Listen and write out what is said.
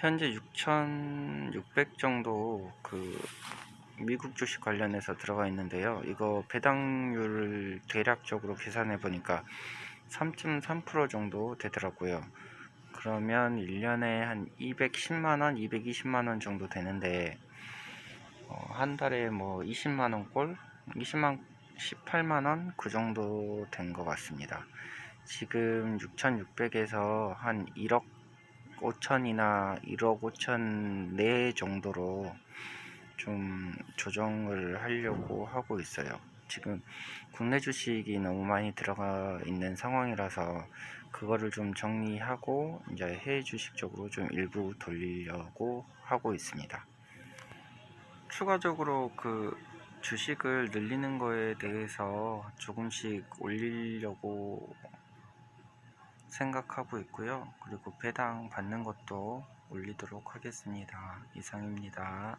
현재 6,600 정도 그 미국 주식 관련해서 들어가 있는데요. 이거 배당률을 대략적으로 계산해 보니까 3.3% 정도 되더라고요. 그러면 1년에 한 210만원, 220만원 정도 되는데, 어, 한 달에 뭐 20만원 꼴? 20만, 18만원? 그 정도 된 것 같습니다. 지금 6,600에서 한 1억 5천이나 1억 5천 내 정도로 좀 조정을 하려고 하고 있어요. 지금 국내 주식이 너무 많이 들어가 있는 상황이라서 그거를 좀 정리하고 이제 해외 주식 쪽으로 좀 일부 돌리려고 하고 있습니다. 추가적으로 그 주식을 늘리는 거에 대해서 조금씩 올리려고 생각하고 있고요. 그리고 배당 받는 것도 올리도록 하겠습니다. 이상입니다.